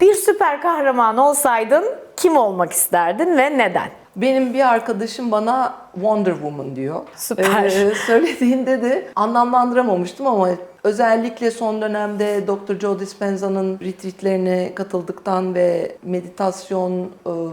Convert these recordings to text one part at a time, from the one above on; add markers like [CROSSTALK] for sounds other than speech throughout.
Bir süper kahraman olsaydın kim olmak isterdin ve neden? Benim bir arkadaşım bana Wonder Woman diyor. Süper. Ee, söylediğinde de anlamlandıramamıştım ama özellikle son dönemde Dr. Joe Dispenza'nın retreatlerine katıldıktan ve meditasyon e,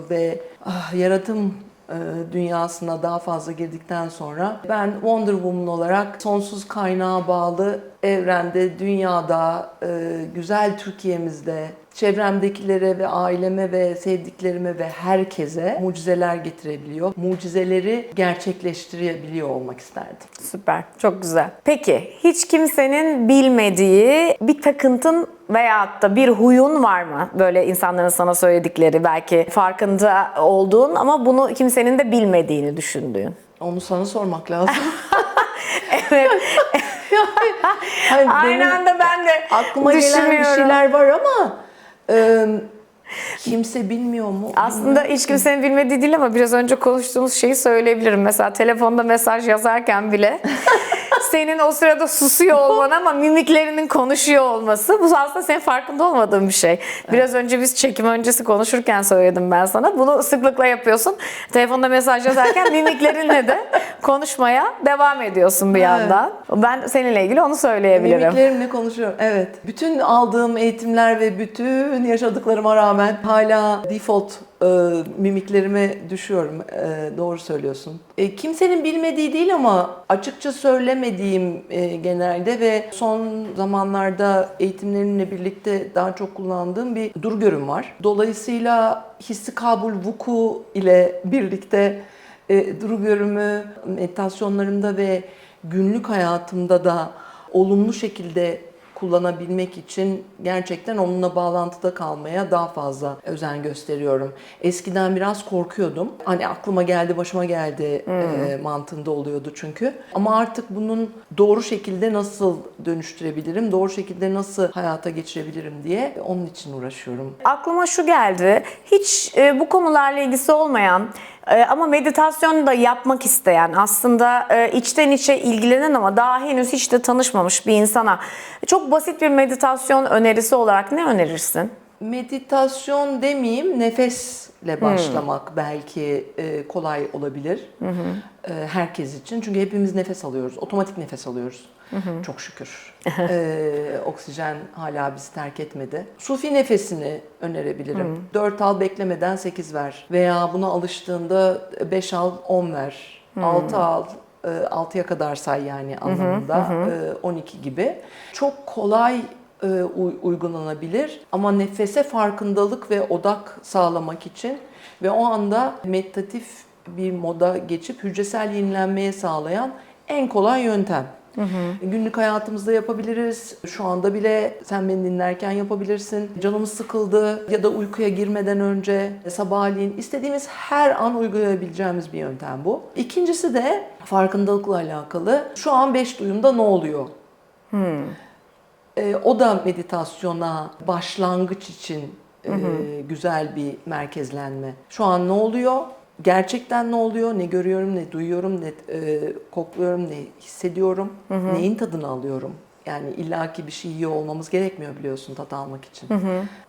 ve ah, yaratım e, dünyasına daha fazla girdikten sonra ben Wonder Woman olarak sonsuz kaynağa bağlı evrende, dünyada, e, güzel Türkiye'mizde çevremdekilere ve aileme ve sevdiklerime ve herkese mucizeler getirebiliyor. Mucizeleri gerçekleştirebiliyor olmak isterdim. Süper, çok güzel. Peki, hiç kimsenin bilmediği bir takıntın veyahut da bir huyun var mı? Böyle insanların sana söyledikleri, belki farkında olduğun ama bunu kimsenin de bilmediğini düşündüğün. Onu sana sormak lazım. [LAUGHS] [LAUGHS] Evet, Hayır, aynı benim anda ben de aklıma gelen bir şeyler var ama e, kimse bilmiyor mu? Aslında hiç kimsenin bilmediği değil ama biraz önce konuştuğumuz şeyi söyleyebilirim. Mesela telefonda mesaj yazarken bile [LAUGHS] senin o sırada susuyor olman ama mimiklerinin konuşuyor olması bu aslında senin farkında olmadığın bir şey. Biraz önce biz çekim öncesi konuşurken söyledim ben sana. Bunu sıklıkla yapıyorsun. Telefonda mesaj yazarken [LAUGHS] mimiklerinle de konuşmaya devam ediyorsun bir yandan. Ben seninle ilgili onu söyleyebilirim. Mimiklerimle konuşuyorum. Evet. Bütün aldığım eğitimler ve bütün yaşadıklarıma rağmen hala default e, mimiklerime düşüyorum. E, doğru söylüyorsun. E, kimsenin bilmediği değil ama açıkça söylemediğim e, genelde ve son zamanlarda eğitimlerimle birlikte daha çok kullandığım bir dur görüm var. Dolayısıyla hissi kabul vuku ile birlikte e, duru görümü meditasyonlarımda ve günlük hayatımda da olumlu şekilde kullanabilmek için gerçekten onunla bağlantıda kalmaya daha fazla özen gösteriyorum. Eskiden biraz korkuyordum. Hani aklıma geldi, başıma geldi e, mantığında oluyordu çünkü. Ama artık bunun doğru şekilde nasıl dönüştürebilirim, doğru şekilde nasıl hayata geçirebilirim diye onun için uğraşıyorum. Aklıma şu geldi. Hiç e, bu konularla ilgisi olmayan e, ama meditasyon da yapmak isteyen, aslında e, içten içe ilgilenen ama daha henüz hiç de tanışmamış bir insana çok basit bir meditasyon önerisi olarak ne önerirsin? Meditasyon demeyeyim, nefesle başlamak belki e, kolay olabilir E, herkes için. Çünkü hepimiz nefes alıyoruz, otomatik nefes alıyoruz. Çok şükür. [LAUGHS] E, oksijen hala bizi terk etmedi. Sufi nefesini önerebilirim. 4 al beklemeden 8 ver. Veya buna alıştığında 5 al 10 ver. 6 al e, 6'ya kadar say yani anlamında. E, 12 gibi. Çok kolay e, uy- uygulanabilir ama nefese farkındalık ve odak sağlamak için ve o anda meditatif bir moda geçip hücresel yenilenmeye sağlayan en kolay yöntem. Günlük hayatımızda yapabiliriz. Şu anda bile sen beni dinlerken yapabilirsin. Canımız sıkıldı ya da uykuya girmeden önce sabahleyin istediğimiz her an uygulayabileceğimiz bir yöntem bu. İkincisi de farkındalıkla alakalı. Şu an beş duyumda ne oluyor? Ee, o da meditasyona başlangıç için e, güzel bir merkezlenme. Şu an ne oluyor? Gerçekten ne oluyor? Ne görüyorum, ne duyuyorum, ne e, kokluyorum, ne hissediyorum, neyin tadını alıyorum? Yani illaki bir şey yiyor olmamız gerekmiyor biliyorsun tat almak için.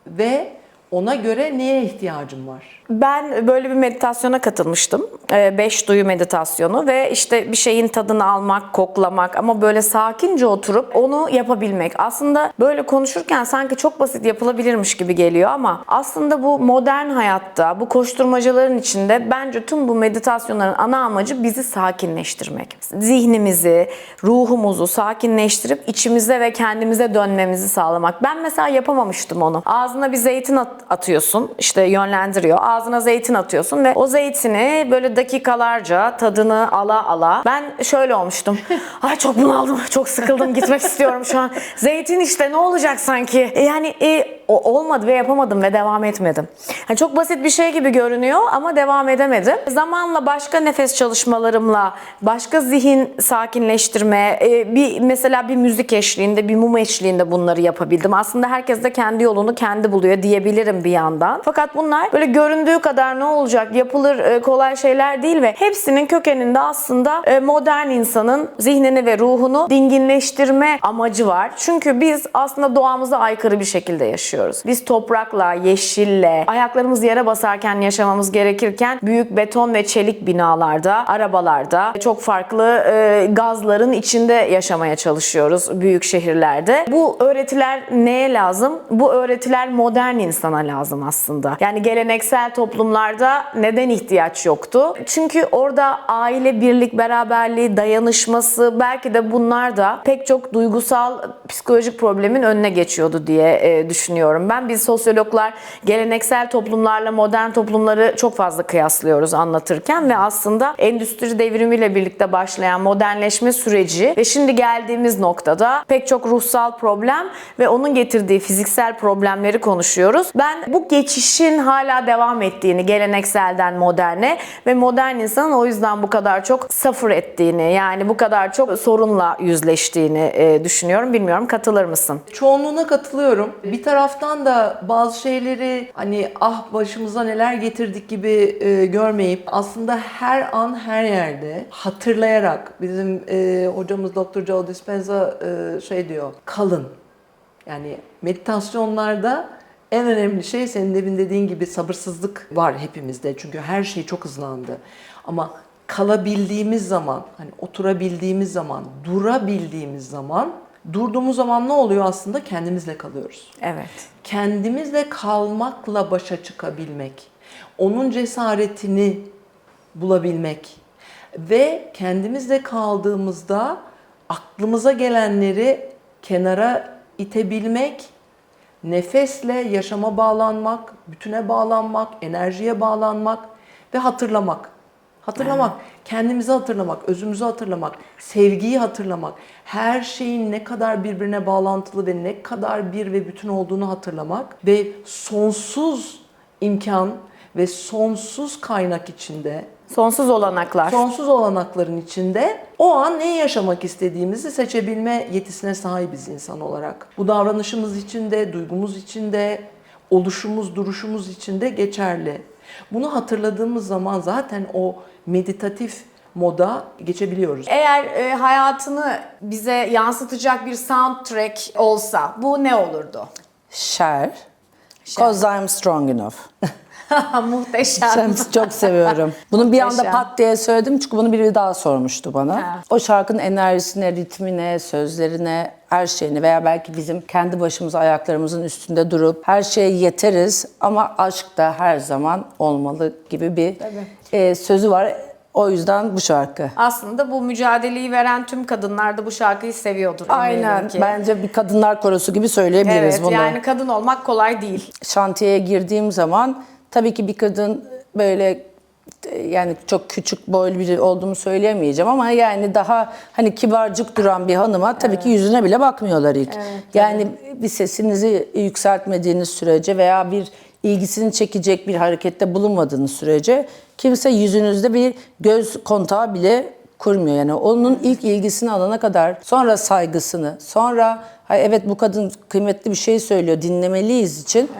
Ve ona göre neye ihtiyacım var? Ben böyle bir meditasyona katılmıştım. Ee, Beş duyu meditasyonu ve işte bir şeyin tadını almak, koklamak ama böyle sakince oturup onu yapabilmek. Aslında böyle konuşurken sanki çok basit yapılabilirmiş gibi geliyor ama aslında bu modern hayatta, bu koşturmacaların içinde bence tüm bu meditasyonların ana amacı bizi sakinleştirmek. Zihnimizi, ruhumuzu sakinleştirip içimize ve kendimize dönmemizi sağlamak. Ben mesela yapamamıştım onu. Ağzına bir zeytin at- atıyorsun, işte yönlendiriyor. Ağzına zeytin atıyorsun ve o zeytini böyle dakikalarca tadını ala ala. Ben şöyle olmuştum. [LAUGHS] Ay çok bunaldım, çok sıkıldım, gitmek istiyorum şu an. Zeytin işte ne olacak sanki? E Yani e, o olmadı ve yapamadım ve devam etmedim. Hani çok basit bir şey gibi görünüyor ama devam edemedim. Zamanla başka nefes çalışmalarımla, başka zihin sakinleştirme, e, bir mesela bir müzik eşliğinde, bir mum eşliğinde bunları yapabildim. Aslında herkes de kendi yolunu kendi buluyor diyebilirim bir yandan. Fakat bunlar böyle göründüğü kadar ne olacak, yapılır e, kolay şeyler değil ve hepsinin kökeninde aslında e, modern insanın zihnini ve ruhunu dinginleştirme amacı var. Çünkü biz aslında doğamıza aykırı bir şekilde yaşıyoruz. Biz toprakla, yeşille, ayaklarımız yere basarken yaşamamız gerekirken büyük beton ve çelik binalarda, arabalarda, çok farklı e, gazların içinde yaşamaya çalışıyoruz büyük şehirlerde. Bu öğretiler neye lazım? Bu öğretiler modern insana lazım aslında. Yani geleneksel toplumlarda neden ihtiyaç yoktu? Çünkü orada aile birlik, beraberliği, dayanışması belki de bunlar da pek çok duygusal, psikolojik problemin önüne geçiyordu diye e, düşünüyorum. Ben biz sosyologlar geleneksel toplumlarla modern toplumları çok fazla kıyaslıyoruz anlatırken ve aslında endüstri devrimiyle birlikte başlayan modernleşme süreci ve şimdi geldiğimiz noktada pek çok ruhsal problem ve onun getirdiği fiziksel problemleri konuşuyoruz. Ben bu geçişin hala devam ettiğini gelenekselden moderne ve modern insanın o yüzden bu kadar çok suffer ettiğini yani bu kadar çok sorunla yüzleştiğini e, düşünüyorum. Bilmiyorum katılır mısın? Çoğunluğuna katılıyorum. Bir taraftan da bazı şeyleri hani ah başımıza neler getirdik gibi e, görmeyip aslında her an her yerde hatırlayarak bizim e, hocamız Dr. Joe Dispenza e, şey diyor kalın. Yani meditasyonlarda en önemli şey senin demin dediğin gibi sabırsızlık var hepimizde. Çünkü her şey çok hızlandı. Ama kalabildiğimiz zaman, hani oturabildiğimiz zaman, durabildiğimiz zaman, durduğumuz zaman ne oluyor aslında? Kendimizle kalıyoruz. Evet. Kendimizle kalmakla başa çıkabilmek, onun cesaretini bulabilmek ve kendimizle kaldığımızda aklımıza gelenleri kenara itebilmek, nefesle yaşama bağlanmak, bütüne bağlanmak, enerjiye bağlanmak ve hatırlamak. Hatırlamak, kendimizi hatırlamak, özümüzü hatırlamak, sevgiyi hatırlamak, her şeyin ne kadar birbirine bağlantılı ve ne kadar bir ve bütün olduğunu hatırlamak ve sonsuz imkan ve sonsuz kaynak içinde Sonsuz olanaklar. sonsuz olanakların içinde o an neyi yaşamak istediğimizi seçebilme yetisine sahibiz insan olarak. Bu davranışımız için de, duygumuz için de, oluşumuz, duruşumuz için de geçerli. Bunu hatırladığımız zaman zaten o meditatif moda geçebiliyoruz. Eğer e, hayatını bize yansıtacak bir soundtrack olsa bu ne olurdu? Share. Cause I'm strong enough. [LAUGHS] Muhteşem. Çok seviyorum. Bunu bir anda pat diye söyledim çünkü bunu biri daha sormuştu bana. Ha. O şarkının enerjisine, ritmine, sözlerine, her şeyini veya belki bizim kendi başımıza ayaklarımızın üstünde durup her şeye yeteriz ama aşk da her zaman olmalı gibi bir e, sözü var. O yüzden bu şarkı. Aslında bu mücadeleyi veren tüm kadınlar da bu şarkıyı seviyordur. Aynen. ki. Bence bir kadınlar korosu gibi söyleyebiliriz Evet bunu. yani kadın olmak kolay değil. şantiyeye girdiğim zaman tabii ki bir kadın böyle yani çok küçük boylu biri olduğumu söyleyemeyeceğim ama yani daha hani kibarcık duran bir hanıma tabii ki yüzüne bile bakmıyorlar ilk. yani bir sesinizi yükseltmediğiniz sürece veya bir ilgisini çekecek bir harekette bulunmadığınız sürece kimse yüzünüzde bir göz kontağı bile kurmuyor. Yani onun ilk ilgisini alana kadar sonra saygısını, sonra evet bu kadın kıymetli bir şey söylüyor dinlemeliyiz için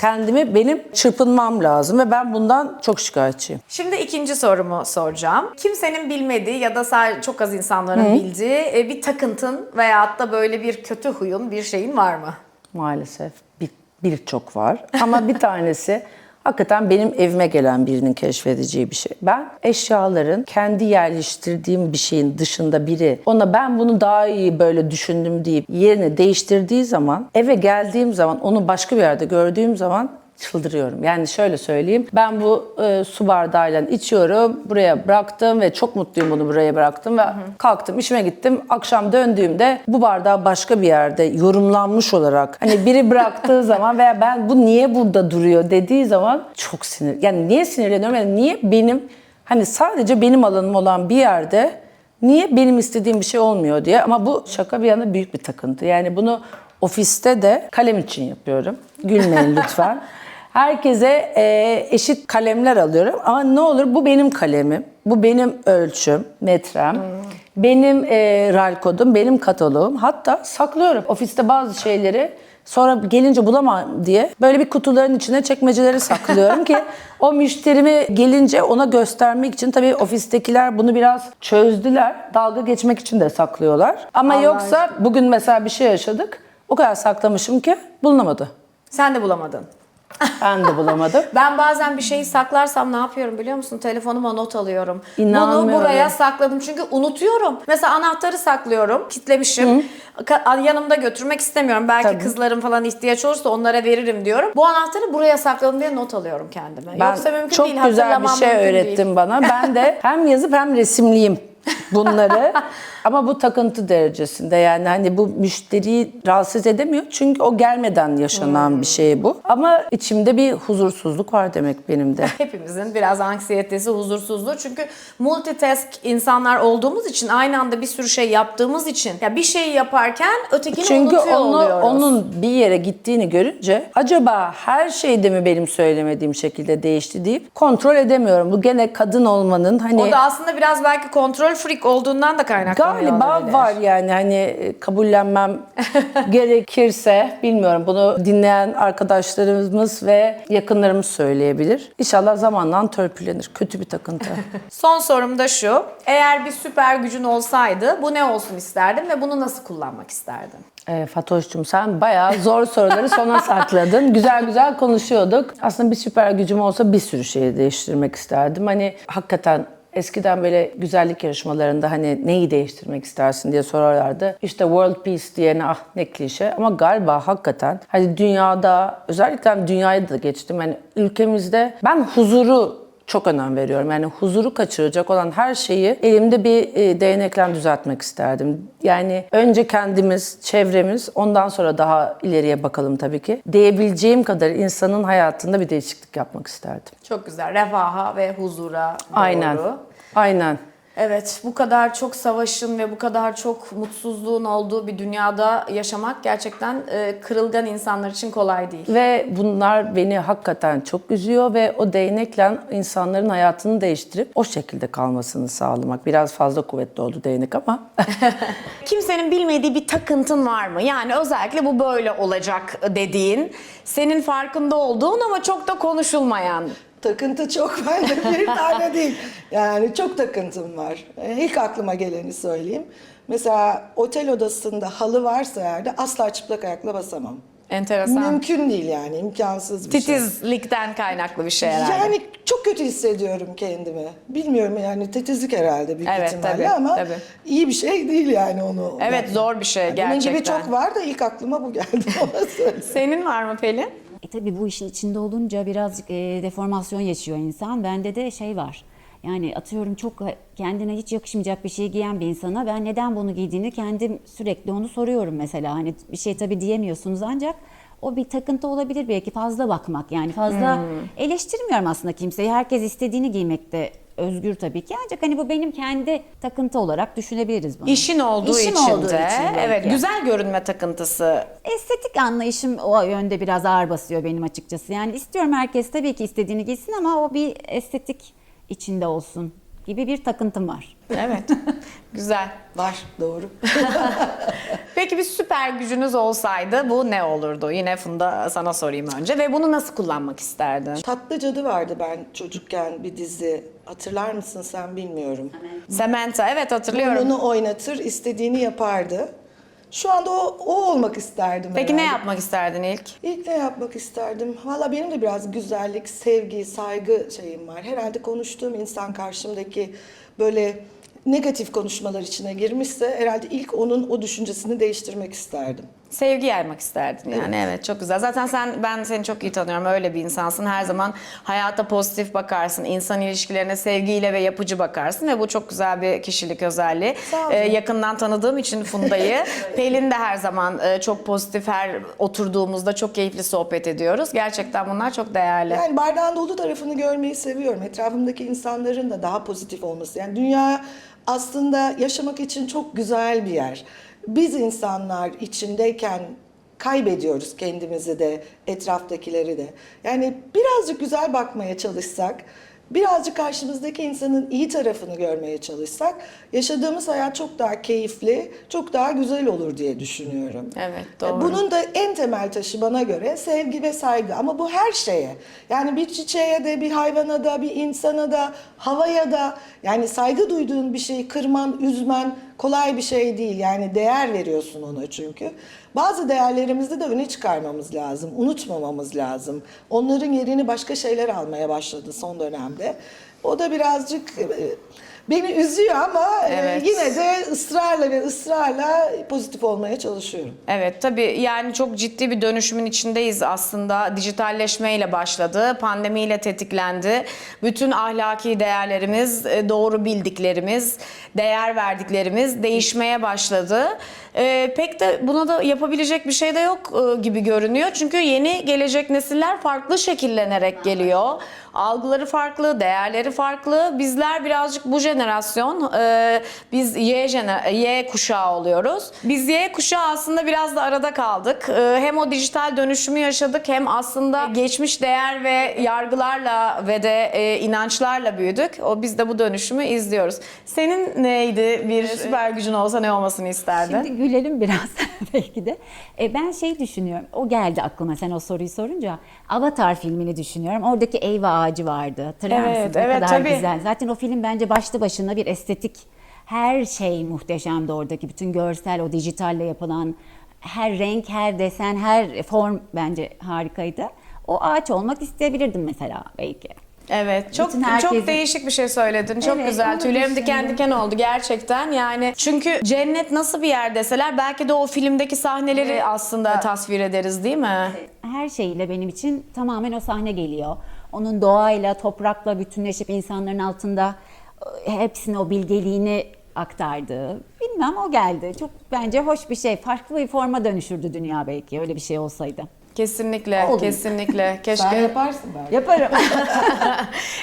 kendimi benim çırpınmam lazım ve ben bundan çok şikayetçiyim. Şimdi ikinci sorumu soracağım. Kimsenin bilmediği ya da sadece çok az insanların bildiği e, bir takıntın veyahut da böyle bir kötü huyun, bir şeyin var mı? Maalesef bir- birçok var ama bir [LAUGHS] tanesi hakikaten benim evime gelen birinin keşfedeceği bir şey. Ben eşyaların kendi yerleştirdiğim bir şeyin dışında biri ona ben bunu daha iyi böyle düşündüm deyip yerini değiştirdiği zaman eve geldiğim zaman onu başka bir yerde gördüğüm zaman çıldırıyorum. Yani şöyle söyleyeyim. Ben bu e, su bardağıyla içiyorum. Buraya bıraktım ve çok mutluyum bunu buraya bıraktım ve kalktım işime gittim. Akşam döndüğümde bu bardağı başka bir yerde yorumlanmış olarak hani biri bıraktığı [LAUGHS] zaman veya ben bu niye burada duruyor dediği zaman çok sinir. Yani niye sinirleniyorum? Yani niye benim hani sadece benim alanım olan bir yerde Niye benim istediğim bir şey olmuyor diye ama bu şaka bir yana büyük bir takıntı. Yani bunu Ofiste de kalem için yapıyorum. Gülmeyin lütfen. [LAUGHS] Herkese e, eşit kalemler alıyorum ama ne olur bu benim kalemim, bu benim ölçüm, metrem, benim e, RAL kodum, benim kataloğum. Hatta saklıyorum ofiste bazı şeyleri sonra gelince bulamam diye böyle bir kutuların içine çekmeceleri saklıyorum ki [LAUGHS] o müşterimi gelince ona göstermek için tabii ofistekiler bunu biraz çözdüler. Dalga geçmek için de saklıyorlar. Ama yoksa bugün mesela bir şey yaşadık. O kadar saklamışım ki bulunamadı. Sen de bulamadın. [LAUGHS] Ben de bulamadım. Ben bazen bir şeyi saklarsam ne yapıyorum biliyor musun? Telefonuma not alıyorum. Bunu İnanmıyorum. buraya sakladım çünkü unutuyorum. Mesela anahtarı saklıyorum, kitlemişim. Ka- Yanımda götürmek istemiyorum. Belki Tabii. kızlarım falan ihtiyaç olursa onlara veririm diyorum. Bu anahtarı buraya sakladım diye not alıyorum kendime. Ben Yoksa mümkün çok değil. güzel bir şey öğrettin değil. bana. Ben de [LAUGHS] hem yazıp hem resimliyim bunları. [LAUGHS] Ama bu takıntı derecesinde yani hani bu müşteriyi rahatsız edemiyor. Çünkü o gelmeden yaşanan Hmm. bir şey bu. Ama içimde bir huzursuzluk var demek benim de. [LAUGHS] Hepimizin biraz anksiyetesi, huzursuzluğu. Çünkü multitask insanlar olduğumuz için aynı anda bir sürü şey yaptığımız için ya bir şeyi yaparken ötekini Çünkü unutuyor onu, oluyoruz. onun bir yere gittiğini görünce acaba her şeyde mi benim söylemediğim şekilde değişti deyip kontrol edemiyorum. Bu gene kadın olmanın hani O da aslında biraz belki kontrol freak olduğundan da kaynaklanıyor Galiba olabilir. var yani hani e, kabullenmem [LAUGHS] gerekirse bilmiyorum bunu dinleyen arkadaşlarımız ve yakınlarımız söyleyebilir. İnşallah zamanla törpülenir. Kötü bir takıntı. [LAUGHS] Son sorum da şu. Eğer bir süper gücün olsaydı bu ne olsun isterdin ve bunu nasıl kullanmak isterdin? E, Fatoş'cum sen bayağı zor soruları sona [LAUGHS] sakladın. Güzel güzel konuşuyorduk. Aslında bir süper gücüm olsa bir sürü şeyi değiştirmek isterdim. Hani hakikaten Eskiden böyle güzellik yarışmalarında hani neyi değiştirmek istersin diye sorarlardı. İşte World Peace diyene ah ne klişe ama galiba hakikaten hani dünyada özellikle dünyayı da geçtim. Hani ülkemizde ben huzuru çok önem veriyorum. Yani huzuru kaçıracak olan her şeyi elimde bir e, değnekle düzeltmek isterdim. Yani önce kendimiz, çevremiz, ondan sonra daha ileriye bakalım tabii ki. Diyebileceğim kadar insanın hayatında bir değişiklik yapmak isterdim. Çok güzel. Refaha ve huzura doğru. Aynen. Aynen. Evet, bu kadar çok savaşın ve bu kadar çok mutsuzluğun olduğu bir dünyada yaşamak gerçekten e, kırılgan insanlar için kolay değil. Ve bunlar beni hakikaten çok üzüyor ve o değnekle insanların hayatını değiştirip o şekilde kalmasını sağlamak. Biraz fazla kuvvetli oldu değnek ama [LAUGHS] Kimsenin bilmediği bir takıntın var mı? Yani özellikle bu böyle olacak dediğin, senin farkında olduğun ama çok da konuşulmayan. Takıntı çok [LAUGHS] bende bir tane değil. Yani çok takıntım var. Ee, İlk aklıma geleni söyleyeyim. Mesela otel odasında halı varsa yerde asla çıplak ayakla basamam. Enteresan. Mümkün değil yani imkansız bir şey. Titizlikten kaynaklı bir şey herhalde. Yani çok kötü hissediyorum kendimi. Bilmiyorum yani titizlik herhalde büyük Evet, ihtimalle tabii, ama tabii. iyi bir şey değil yani onu. Evet, zor bir şey Bunun gerçekten. gibi çok var da ilk aklıma bu geldi [LAUGHS] ona söyleyeyim. Senin var mı Pelin? E tabii bu işin içinde olunca birazcık e, deformasyon yaşıyor insan. Bende de şey var. Yani atıyorum çok kendine hiç yakışmayacak bir şey giyen bir insana ben neden bunu giydiğini kendim sürekli onu soruyorum mesela. Hani bir şey tabii diyemiyorsunuz ancak o bir takıntı olabilir belki fazla bakmak yani fazla eleştirmiyorum aslında kimseyi. Herkes istediğini giymekte özgür tabii ki ancak hani bu benim kendi takıntı olarak düşünebiliriz bunu. İşin olduğu İşin için olduğu de. için belki. Evet, güzel görünme takıntısı. Estetik anlayışım o yönde biraz ağır basıyor benim açıkçası. Yani istiyorum herkes tabii ki istediğini giysin ama o bir estetik içinde olsun gibi bir takıntım var. Evet. [LAUGHS] güzel. Var doğru. [LAUGHS] Peki bir süper gücünüz olsaydı bu ne olurdu? Yine Funda sana sorayım önce ve bunu nasıl kullanmak isterdin? Tatlı Cadı vardı ben çocukken bir dizi. Hatırlar mısın sen bilmiyorum. Samantha evet hatırlıyorum. Burnunu oynatır, istediğini yapardı. Şu anda o, o olmak isterdim Peki ne herhalde. yapmak isterdin ilk? İlk ne yapmak isterdim? Valla benim de biraz güzellik, sevgi, saygı şeyim var. Herhalde konuştuğum insan karşımdaki böyle negatif konuşmalar içine girmişse herhalde ilk onun o düşüncesini değiştirmek isterdim. Sevgi yaymak isterdin yani evet. çok güzel. Zaten sen ben seni çok iyi tanıyorum öyle bir insansın. Her zaman hayata pozitif bakarsın. insan ilişkilerine sevgiyle ve yapıcı bakarsın ve bu çok güzel bir kişilik özelliği. Ee, yakından tanıdığım için Funda'yı. [LAUGHS] Pelin de her zaman e, çok pozitif her oturduğumuzda çok keyifli sohbet ediyoruz. Gerçekten bunlar çok değerli. Yani bardağın dolu tarafını görmeyi seviyorum. Etrafımdaki insanların da daha pozitif olması. Yani dünya aslında yaşamak için çok güzel bir yer. Biz insanlar içindeyken kaybediyoruz kendimizi de, etraftakileri de. Yani birazcık güzel bakmaya çalışsak, birazcık karşımızdaki insanın iyi tarafını görmeye çalışsak, yaşadığımız hayat çok daha keyifli, çok daha güzel olur diye düşünüyorum. Evet, doğru. Bunun da en temel taşı bana göre sevgi ve saygı. Ama bu her şeye. Yani bir çiçeğe de, bir hayvana da, bir insana da, havaya da. Yani saygı duyduğun bir şeyi kırman, üzmen kolay bir şey değil. Yani değer veriyorsun ona çünkü. Bazı değerlerimizi de öne çıkarmamız lazım. Unutmamamız lazım. Onların yerini başka şeyler almaya başladı son dönemde. O da birazcık... e, Beni üzüyor ama e, Evet. yine de ısrarla ve ısrarla pozitif olmaya çalışıyorum. Evet tabii yani çok ciddi bir dönüşümün içindeyiz aslında. Dijitalleşmeyle başladı, pandemiyle tetiklendi. Bütün ahlaki değerlerimiz, e, doğru bildiklerimiz, değer verdiklerimiz değişmeye başladı. E, pek de buna da yapabilecek bir şey de yok e, gibi görünüyor. Çünkü yeni gelecek nesiller farklı şekillenerek geliyor. Algıları farklı, değerleri farklı. Bizler birazcık bu jenerasyon, e, biz Y, jener- Y kuşağı oluyoruz. Biz Y kuşağı aslında biraz da arada kaldık. E, hem o dijital dönüşümü yaşadık hem aslında geçmiş değer ve yargılarla ve de e, inançlarla büyüdük. O biz de bu dönüşümü izliyoruz. Senin neydi bir süper gücün olsa ne olmasını isterdin? Şimdi gülelim biraz [LAUGHS] belki de. E, ben şey düşünüyorum. O geldi aklıma sen o soruyu sorunca. Avatar filmini düşünüyorum. Oradaki eyva ağacı vardı. Hatırlar Evet, mısın? Ne evet, kadar tabii. güzel. Zaten o film bence başlı başına bir estetik. Her şey muhteşemdi oradaki. Bütün görsel, o dijitalle yapılan her renk, her desen, her form bence harikaydı. O ağaç olmak isteyebilirdim mesela belki. Evet, çok Bütün herkesin- çok değişik bir şey söyledin. Çok Evet, güzel. Tüylerim diken diken oldu gerçekten. Yani çünkü cennet nasıl bir yer deseler belki de o filmdeki sahneleri aslında tasvir ederiz değil mi? her şeyiyle benim için tamamen o sahne geliyor. Onun doğayla, toprakla bütünleşip insanların altında e, hepsine o bilgeliğini aktardığı. Bilmem o geldi. Çok bence hoş bir şey. Farklı bir forma dönüşürdü dünya belki öyle bir şey olsaydı. Kesinlikle, Oldu. kesinlikle. [LAUGHS] Keşke Sen yaparsın belki. Yaparım. [LAUGHS]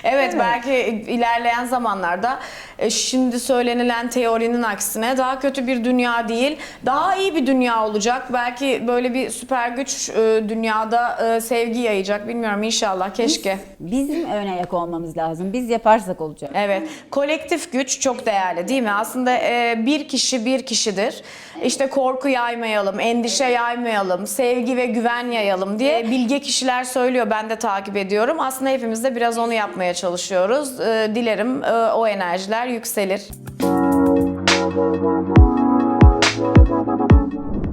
Evet, belki ilerleyen zamanlarda e, şimdi söylenilen teorinin aksine daha kötü bir dünya değil, daha iyi bir dünya olacak. Belki böyle bir süper güç e, dünyada e, sevgi yayacak. Bilmiyorum inşallah. Keşke. Bizim ön ayak olmamız lazım. Biz yaparsak olacak. Evet, kolektif güç çok değerli değil mi? Aslında bir kişi bir kişidir. İşte korku yaymayalım, endişe yaymayalım, sevgi ve güven yayalım diye bilge kişiler söylüyor. Ben de takip ediyorum. Aslında hepimiz de biraz onu yapmaya çalışıyoruz. E, dilerim e, o enerjiler yükselir.